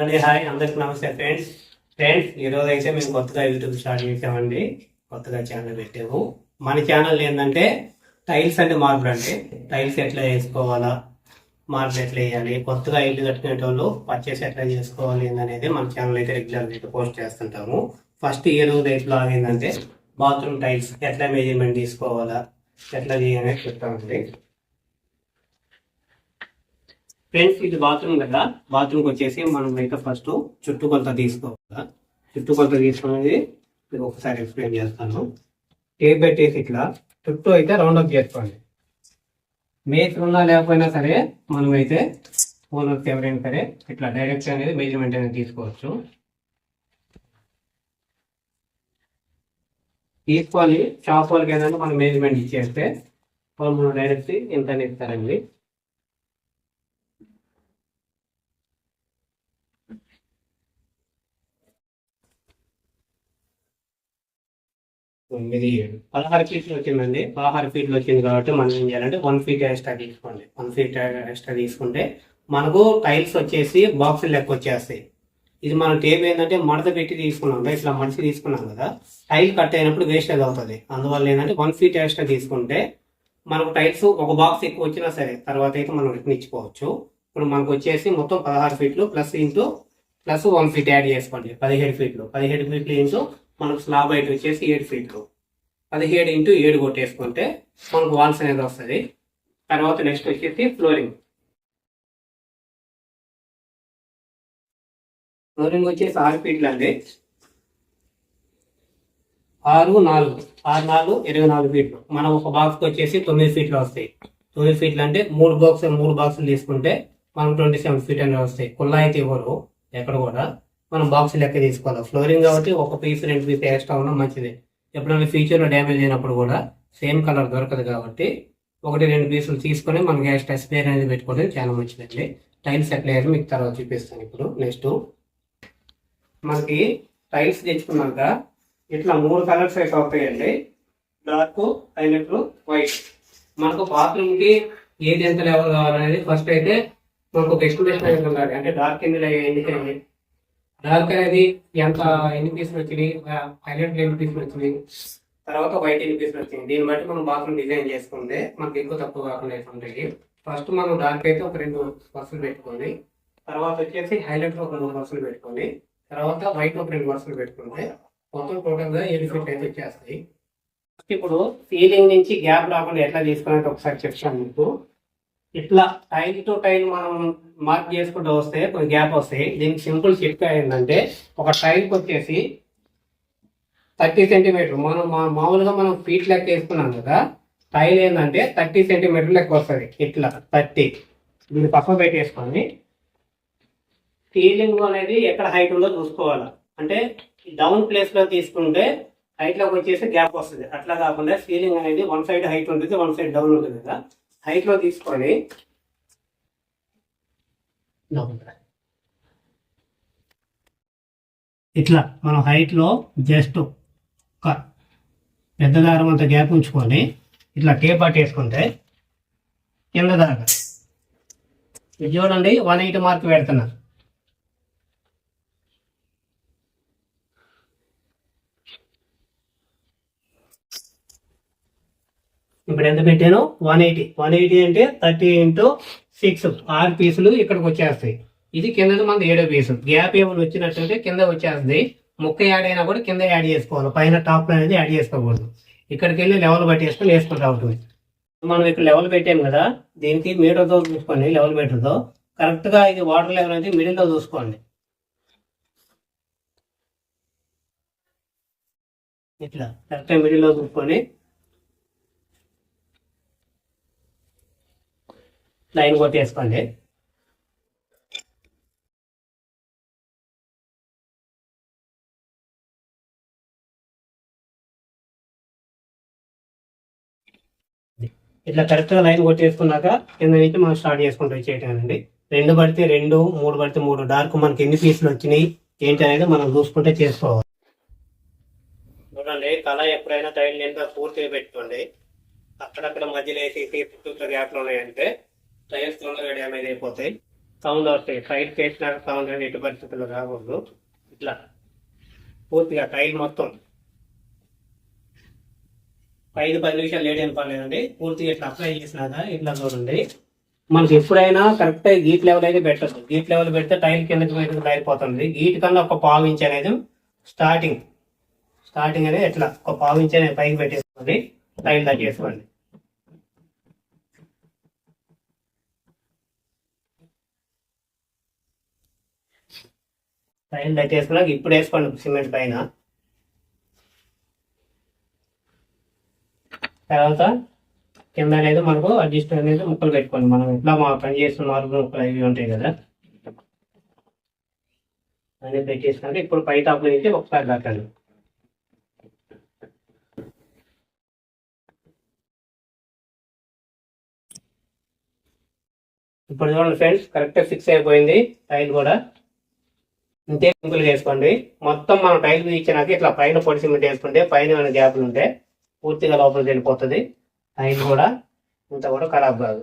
అండి హాయ్. అందరికి నమస్తే ఫ్రెండ్స్. ఫ్రెండ్స్ ఈరోజు అయితే మేము కొత్తగా యూట్యూబ్ స్టార్ట్ చేసామండి. కొత్తగా ఛానల్ పెట్టాము. మన ఛానల్ ఏంటంటే టైల్స్ అంటే మార్బుల్ అండి. టైల్స్ ఎట్లా వేసుకోవాలా మార్పులు ఎట్లా వేయాలి కొత్తగా ఇల్లు కట్టుకునేటోళ్ళు పర్చేస్ ఎట్లా చేసుకోవాలి అనేది మన ఛానల్ అయితే రెగ్యులర్ అయితే పోస్ట్ చేస్తుంటాము. ఫస్ట్ ఈ రోజు అయితే బ్లాగ్ ఏంటంటే బాత్రూమ్ టైల్స్ ఎట్లా మెజర్మెంట్ తీసుకోవాలా ఎట్లా చేయాలని చెప్తామండి. ఫ్రెండ్స్ ఇది బాత్రూమ్ కదా. బాత్రూమ్కి వచ్చేసి మనం అయితే ఫస్ట్ చుట్టుకొలత తీసుకోవాలా. చుట్టుకొలత తీసుకునేది మీకు ఒకసారి ఎక్స్ప్లెయిన్ చేస్తాను. టేప్ పెట్టేసి ఇట్లా చుట్టూ అయితే రౌండ్ అప్ చేసుకోండి. మేక్ ఉన్నా లేకపోయినా సరే మనం అయితే ఎవరైనా సరే ఇట్లా డైరెక్ట్ అనేది మెజర్మెంట్ అనేది తీసుకోవచ్చు. తీసుకోవాలి షాప్ వాళ్ళకి ఏదైనా మనం మెజర్మెంట్ ఇచ్చేస్తే వాళ్ళు మనం డైరెక్ట్ ఇంత అని ఇస్తారండి తొమ్మిది ఏడు. పదహారు ఫీట్లు వచ్చిందండి. పదహారు ఫీట్లు వచ్చింది కాబట్టి మనం ఏం చేయాలంటే వన్ ఫీట్ ఎక్స్ట్రా తీసుకోండి. వన్ ఫీట్ ఎక్స్ట్రా తీసుకుంటే మనకు టైల్స్ వచ్చేసి బాక్స్ లెక్క వచ్చేస్తాయి. ఇది మనం టేబుల్ ఏంటంటే మడత పెట్టి తీసుకున్నాం. కదా, ఇట్లా మడిచి తీసుకున్నాం కదా. టైల్ కట్ అయినప్పుడు వేస్టేజ్ అవుతుంది. అందువల్ల ఏంటంటే వన్ ఫీట్ ఎక్స్ట్రా తీసుకుంటే మనకు టైల్స్ ఒక బాక్స్ ఎక్కువ వచ్చినా సరే తర్వాత అయితే మనం రిటర్న్ ఇచ్చుకోవచ్చు. ఇప్పుడు మనకు వచ్చేసి మొత్తం పదహారు ఫీట్లు plus into plus one feet add చేసుకోండి. పదిహేడు ఫీట్లు పదిహేడు ఫీట్లు ఇంటూ మనకు స్లాబ్ హైట్ వచ్చేసి ఏడు ఫీట్లు. పదిహేడు ఇంటూ ఏడు కొట్టేసుకుంటే మనకు వాల్స్ అనేది వస్తుంది. తర్వాత నెక్స్ట్ వచ్చేసి ఫ్లోరింగ్. ఫ్లోరింగ్ వచ్చేసి ఆరు ఫీట్లు అండి. ఆరు నాలుగు. ఆరు నాలుగు ఇరవై నాలుగు ఫీట్లు. మనం ఒక బాక్స్కి వచ్చేసి తొమ్మిది ఫీట్లు వస్తాయి. తొమ్మిది ఫీట్లు అంటే మూడు బాక్స్ మూడు బాక్సులు తీసుకుంటే మనకు ట్వంటీ సెవెన్ ఫీట్ అనేవి వస్తాయి. కుళ్ళ అయితే ఇవ్వరు ఎక్కడ కూడా. మనం బాక్స్ లెక్క తీసుకోవాలి. ఫ్లోరింగ్ కాబట్టి ఒక పీస్ రెండు పీస్ ఎక్స్ట్రా ఉండడం మంచిది. ఎప్పుడైనా ఫ్యూచర్లో డ్యామేజ్ అయినప్పుడు కూడా సేమ్ కలర్ దొరకదు కాబట్టి ఒకటి రెండు పీసులు తీసుకొని మనకి ఎక్స్ట్రా స్పేర్ అనేది పెట్టుకోవడం చాలా మంచిదండి. టైల్స్ ఎట్లా మీకు తర్వాత చూపిస్తాను ఇప్పుడు. నెక్స్ట్ మనకి టైల్స్ తెచ్చుకున్నాక ఇట్లా మూడు కలర్స్ అయితే అవుతాయండి డార్క్ హైలైట్ వైట్ మనకు బాత్రూమ్కి ఏది ఎంత లెవెల్ కావాలనేది ఫస్ట్ అయితే మనకు ఒక ఎస్టిమేషన్ ఉండాలి. అంటే డార్క్ ఎన్ని ఎన్నికైంది డార్క్ అనేది ఎంత ఎన్ని పీసులు వచ్చినాయి? హైలైట్ ఎన్ని పీసులు వచ్చినాయి? తర్వాత వైట్ ఎన్ని పీసులు వచ్చింది దీన్ని బట్టి మనం బాత్రూమ్ డిజైన్ చేసుకుంటే మనకి ఎక్కువ తక్కువ కాకుండా ఉంటాయి. ఫస్ట్ మనం డార్క్ అయితే ఒక రెండు వరుసలు పెట్టుకోండి. తర్వాత వచ్చేసి హైలైట్ ఒక మూడు వరుసలు పెట్టుకోండి. తర్వాత వైట్ ఒక రెండు వరుసలు పెట్టుకుంటే మొత్తం టోటల్గా ఏడు ఫీట్ అయితే వచ్చేస్తాయి? ఇప్పుడు సీలింగ్ నుంచి గ్యాప్ రాకుండా ఎట్లా తీసుకోవాలంటే ఒకసారి చెప్తాను మీకు. ఇట్లా టైం టు టైం మనం మార్క్ చేసుకుంటూ వస్తే కొన్ని గ్యాప్ వస్తాయి దీనికి సింపుల్ చిట్కా ఏంటంటే ఒక టైంకి వచ్చేసి థర్టీ సెంటీమీటర్. మనం మామూలుగా మనం ఫీట్ లెక్క వేసుకున్నాం కదా టైల్ ఏంటంటే థర్టీ సెంటీమీటర్ లెక్క వస్తుంది. ఇట్లా థర్టీ. దీన్ని పక్క పెట్టేసుకొని సీలింగ్ అనేది ఎక్కడ హైట్ ఉందో చూసుకోవాలి. అంటే డౌన్ ప్లేస్లో తీసుకుంటే హైట్లోకి వచ్చేసి గ్యాప్ వస్తుంది. అట్లా కాకుండా సీలింగ్ అనేది వన్ సైడ్ హైట్ ఉంటుంది వన్ సైడ్ డౌన్ ఉంటుంది కదా. హైట్లో తీసుకొని ఇట్లా మనం హైట్లో జస్ట్ ఒక పెద్ద దారం అంత గ్యాప్ ఉంచుకొని ఇట్లా టేప్ పట్టేసుకుంటే కింద దాకా. చూడండి వన్ ఎయిటీ మార్క్ పెడుతున్నారు. ఇప్పుడు ఎంత పెట్టాను? వన్ ఎయిటీ వన్ ఎయిటీ అంటే థర్టీ ఇంటూ సిక్స్ ఆరు పీసులు ఇక్కడికి వచ్చేస్తాయి. ఇది కిందది మనది ఏడో పీసు. గ్యాప్ ఏమైనా వచ్చినట్టుంటే కింద వచ్చేస్తుంది. ముక్క యాడ్ అయినా కూడా కింద యాడ్ చేసుకోవాలి. పైన టాప్ అనేది యాడ్ చేసుకోకూడదు. ఇక్కడికి వెళ్ళి లెవెల్ పట్టేసుకొని వేసుకుంటా ఉంటుంది మనం ఇక్కడ లెవెల్ పెట్టాము కదా దీనికి మీటర్తో చూసుకోండి లెవెల్ మీటర్తో కరెక్ట్గా ఇది వాటర్ లెవెల్ అనేది మిడిల్లో చూసుకోండి. ఇట్లా కరెక్ట్గా మిడిల్లో చూసుకొని లైన్ కొట్టేసుకోండి. ఇట్లా కరెక్ట్గా లైన్ కొట్టేసుకున్నాక కింద నుంచి మనం స్టార్ట్ చేసుకుంటూ వచ్చేయటండి రెండు పడితే రెండు మూడు పడితే మూడు. డార్క్ మనకి ఎన్ని పీసులు వచ్చినాయి ఏంటి అనేది మనం చూసుకుంటే చేసుకోవాలి. చూడండి కళ ఎప్పుడైనా టైల్ నిండా పూర్తిగా పెట్టుకోండి. అక్కడక్కడ మధ్యలో వేసి చుట్టూ గ్యాప్లు ఉన్నాయంటే టైర్స్ తొందరగా డ్యామేజ్ అయిపోతాయి. సౌండ్ వస్తాయి. టైల్ చేసినాక సౌండ్ అనేది ఎటు పరిస్థితుల్లో రాకూడదు. ఇట్లా పూర్తిగా టైర్ మొత్తం. ఐదు పది నిమిషాలు లేట్ అయిన పర్లేదండి. పూర్తిగా ఇట్లా అప్లై చేసినాక ఇట్లా చూడండి. మనకి ఎప్పుడైనా కరెక్ట్ గీట్ లెవెల్ అయితే పెట్టదు గీట్ లెవెల్ పెడితే టైల్ కిందకి బయటకు తయారిపోతుంది గీట్ కన్నా ఒక పావు ఇంచ్ అనేది స్టార్టింగ్. స్టార్టింగ్ అనేది ఎట్లా? ఒక పావు ఇంచ్ అనేది పైకి పెట్టేసుకోండి. టైల్ దాకా చేసుకోండి టైల్ దాకా వేసుకున్నాక ఇప్పుడు వేసుకోండి సిమెంట్ పైన. తర్వాత కింద అనేది మనకు అడ్జస్ట్ అనేది ముక్కలు పెట్టుకోండి. మనం ఎట్లా మా పని చేస్తున్న మార్పులు ముక్కలు అవి ఉంటాయి కదా. అనేది పెట్టేసినాక ఇప్పుడు పై టాప్ నుంచి ఒకసారి దాకండి ఇప్పుడు చూడండి ఫ్రెండ్స్ కరెక్ట్ ఫిక్స్ అయిపోయింది టైల్ కూడా. ఇంతే సింపుల్గా వేసుకోండి. మొత్తం మనం టైల్ ఇచ్చినాక ఇట్లా పైన పొడి సిమెంట్ వేసుకుంటే పైన ఏమైనా గ్యాప్లు ఉంటే పూర్తిగా లోపలికి వెళ్ళిపోతుంది. టైల్ కూడా ఇంత కూడా ఖరాబ్ కాదు.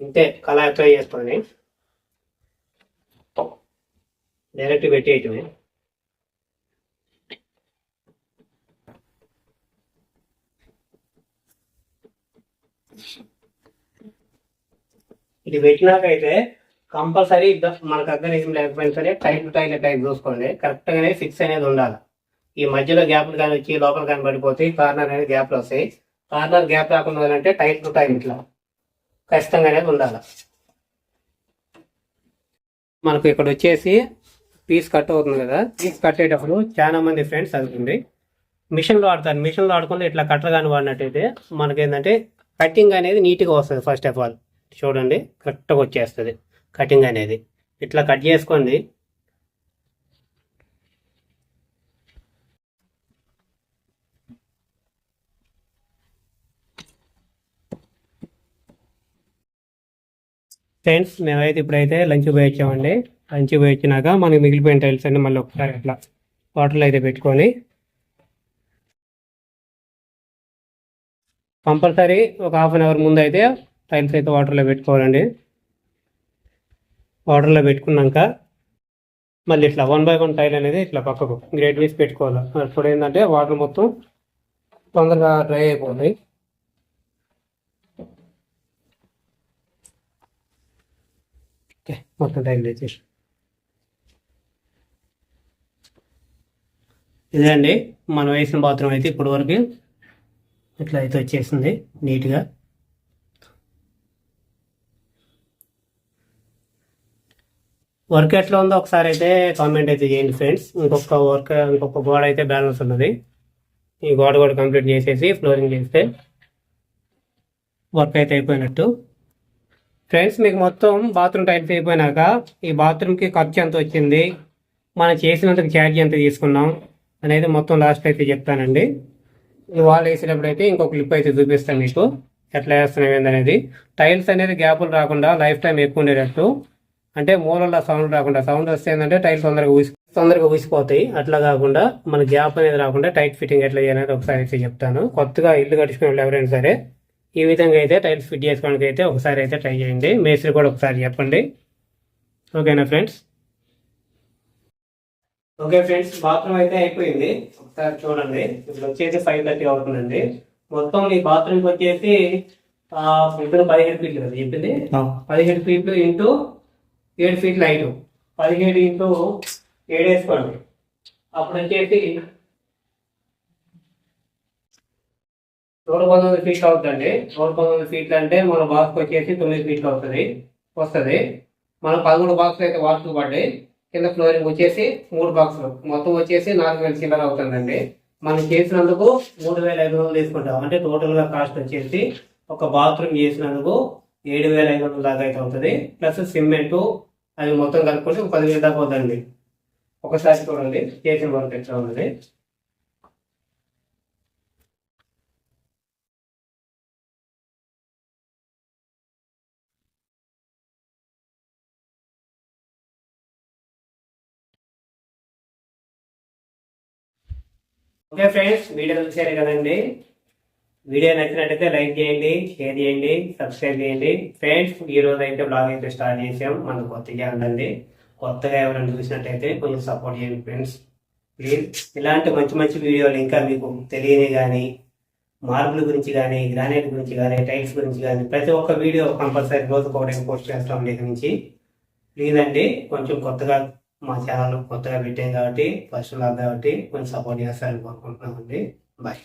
ఇంతే కళ అప్లై చేసుకోండి డైరెక్ట్ పెట్టేయటమే ఇది పెట్టినాకైతే కంపల్సరీ మనకు అర్థం లేకపోయినా సరే టైట్ టైల్ టైప్ చూసుకోండి. కరెక్ట్ గానే ఫిక్స్ అనేది ఉండాలి. ఈ మధ్యలో గ్యాప్లు కానీ వచ్చి లోపల కానీ పడిపోతాయి కార్నర్ అనేది గ్యాప్లు వస్తాయి. కార్నర్ గ్యాప్ రాకుండా అంటే టైట్ టు టైట్ ఇట్లా ఖచ్చితంగా అనేది ఉండాలి. మనకు ఇక్కడ వచ్చేసి పీస్ కట్ అవుతుంది కదా? పీస్ కట్టేటప్పుడు చాలా మంది ఫ్రెండ్స్ అవుతుంది మిషన్లో ఆడతారు. మిషన్లో ఆడకుండా ఇట్లా కట్టర్ కానీ వాడినట్టయితే మనకేంటంటే కటింగ్ అనేది నీట్గా వస్తుంది ఫస్ట్ ఆఫ్ ఆల్ చూడండి కరెక్ట్గా వచ్చేస్తుంది కటింగ్ అనేది. ఇట్లా కట్ చేసుకోండి. ఫ్రెండ్స్ మేమైతే ఇప్పుడైతే లంచ్ పోయి వచ్చామండి లంచ్ పోయి వచ్చినాక మనకి మిగిలిపోయిన టైల్స్ అన్ని మళ్ళీ ఒకసారి ఇట్లా వాటర్లో అయితే పెట్టుకొని కంపల్సరీ ఒక హాఫ్ అన్ అవర్ ముందు అయితే టైల్స్ అయితే వాటర్లో పెట్టుకోవాలండి. వాటర్లో పెట్టుకున్నాక మళ్ళీ ఇట్లా వన్ బై వన్ టైల్ అనేది ఇట్లా పక్కకు గ్రేట్ వేసి పెట్టుకోవాలి. అప్పుడు ఏంటంటే వాటర్ మొత్తం తొందరగా డ్రై అయిపోతుంది. ఓకే మొత్తం టైల్ వేసేసి ఇదే అండి మనం వేసిన బాత్రూమ్ అయితే ఇప్పటి వరకు ఇట్లా అయితే వచ్చేసింది నీట్గా. వర్క్ ఎట్లా ఉందో ఒకసారి అయితే కామెంట్ అయితే చేయండి ఫ్రెండ్స్. ఇంకొక వర్క్ ఇంకొక గోడ అయితే బ్యాలెన్స్ ఉన్నది. ఈ గోడ కూడా కంప్లీట్ చేసేసి ఫ్లోరింగ్ చేస్తే వర్క్ అయితే అయిపోయినట్టు. ఫ్రెండ్స్ మీకు మొత్తం బాత్రూమ్ టైల్స్ అయిపోయినాక ఈ బాత్రూమ్కి ఖర్చు ఎంత వచ్చింది? మనం చేసినందుకు ఛార్జ్ ఎంత తీసుకున్నాం? అనేది మొత్తం లాస్ట్ అయితే చెప్తానండి. వాల్ వేసేటప్పుడు అయితే ఇంకొక క్లిప్ అయితే చూపిస్తాను మీకు. ఎట్లా వేస్తున్నాం ఏందనేది టైల్స్ అనేది గ్యాపులు రాకుండా లైఫ్ టైం ఎక్కువ ఉండేటట్టు. అంటే మూలల్లో సౌండ్ రాకుండా. సౌండ్ వస్తే ఏంటంటే టైల్స్ తొందరగా ఊసి తొందరగా ఊసిపోతాయి. అట్లా కాకుండా మన గ్యాప్ అనేది రాకుండా టైట్ ఫిట్టింగ్ ఎట్లా చేయాలనేది ఒకసారి అయితే చెప్తాను. కొత్తగా ఇల్లు కట్టుకునే వాళ్ళు ఎవరైనా సరే ఈ విధంగా అయితే టైల్స్ ఫిట్ చేసుకోవడానికి అయితే ఒకసారి అయితే ట్రై చేయండి. మేస్త్రి కూడా ఒకసారి చెప్పండి. ఓకేనా ఫ్రెండ్స్ ఓకే ఫ్రెండ్స్ బాత్రూమ్ అయితే అయిపోయింది. ఒకసారి చూడండి. ఇప్పుడు వచ్చేసి ఫైవ్ థర్టీ అవుతుందండి. మొత్తం ఈ బాత్రూమ్కి వచ్చేసి ఇప్పుడు పదిహేడు ఫీట్లు కదా చెప్పింది? పదిహేడు ఫీట్లు ఇంటూ ఏడు ఫీట్లు హైట్ పదిహేడు ఇంటూ ఏడు వేసుకోండి. అప్పుడు వచ్చేసి నూట పంతొమ్మిది ఫీట్లు అవుతుందండి. నూట పంతొమ్మిది ఫీట్లు అంటే మన బాక్స్ వచ్చేసి తొమ్మిది ఫీట్లు అవుతుంది. వస్తుంది. మనం పదమూడు బాక్స్ అయితే వాస్తు పడ్డాయి. కింద ఫ్లోరింగ్ వచ్చేసి మూడు బాక్సులు. మొత్తం వచ్చేసి నాలుగు వేల చిల్లర అవుతుందండి. మనం చేసినందుకు మూడు వేల ఐదు వందలు తీసుకుంటాం. అంటే టోటల్గా కాస్ట్ వచ్చేసి ఒక బాత్రూమ్ చేసినందుకు ఏడు వేల ఐదు వందల దాకా అయితే అవుతుంది. ప్లస్ సిమెంటు అది మొత్తం కలుపుకుంటే పదివేలు దాకా అవుతుందండి. ఒకసారి చూడండి. చేసిన వర్క్ ఎట్లా ఉన్నది ఓకే ఫ్రెండ్స్ వీడియో చూసారు కదండి? వీడియో నచ్చినట్టయితే లైక్ చేయండి షేర్ చేయండి సబ్స్క్రైబ్ చేయండి. ఫ్రెండ్స్ ఈ రోజు అయితే బ్లాగ్ అయితే స్టార్ట్ చేసాం మన కొత్తగా ఉండండి. కొత్తగా ఎవరైనా చూసినట్టయితే కొంచెం సపోర్ట్ చేయండి ఫ్రెండ్స్. ప్లీజ్ ఇలాంటి మంచి మంచి వీడియోలు ఇంకా మీకు తెలియని కానీ మార్బుల్ గురించి కానీ గ్రానైట్ గురించి కానీ టైల్స్ గురించి కానీ ప్రతి ఒక్క వీడియో కంపల్సరీ రోజు ఒకటి పోస్ట్ చేస్తాం దగ్గర నుంచి. ప్లీజ్ అండి కొంచెం కొత్తగా మా ఛానల్ కొత్తగా పెట్టాం కాబట్టి ఫస్ట్ లాగ్ కాబట్టి కొంచెం సపోర్ట్ చేస్తారని కోరుకుంటున్నామండి. బాయ్